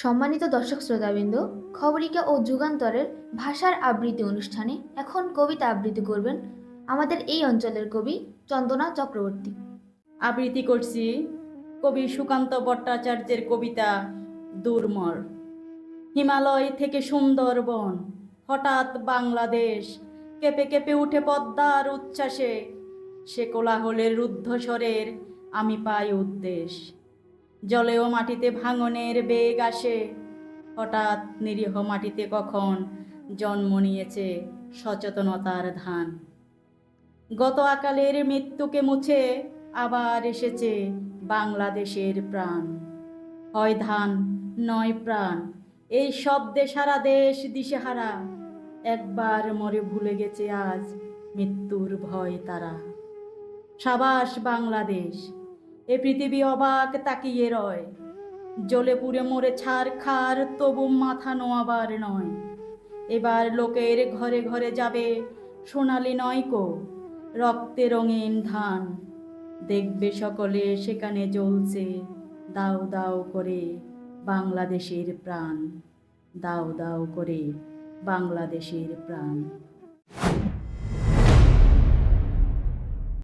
সম্মানিত দর্শক শ্রোতাবৃন্দ, খবরিকা ও যুগান্তরের ভাষার আবৃত্তি অনুষ্ঠানে এখন কবিতা আবৃত্তি করবেন আমাদের এই অঞ্চলের কবি চন্দনা চক্রবর্তী। আবৃত্তি করছি কবি সুকান্ত ভট্টাচার্যের কবিতা দুর্মর। হিমালয় থেকে সুন্দরবন, হঠাৎ বাংলাদেশ, কেঁপে কেঁপে উঠে পদ্মার উচ্ছ্বাসে, সে কোলাহলের রুদ্ধস্বরের আমি পাই উদ্দেশ জলেও মাটিতে ভাঙনের বেগ আসে। হঠাৎ নিরীহ মাটিতে কখন জন্ম নিয়েছে সচেতনতার ধান। গত আকালের মৃত্যুকে মুছে আবার এসেছে বাংলাদেশের প্রাণ। হয় ধান, নয় প্রাণ, এই শব্দে সারা দেশ দিশেহারা। একবার মরে ভুলে গেছে আজ মৃত্যুর ভয় তারা। সাবাস বাংলাদেশ এ পৃথিবী অবাক তাকিয়ে রয়। জলে পুড়ে মরে ছাড় খার, তবু মাথা নোয়াবার নয়। এবার লোকের ঘরে ঘরে যাবে, সোনালি নয়কো রক্তে রঙিন ধান। দেখবে সকলে সেখানে জ্বলছে, দাও দাও করে বাংলাদেশের প্রাণ। দাও দাও করে বাংলাদেশের প্রাণ।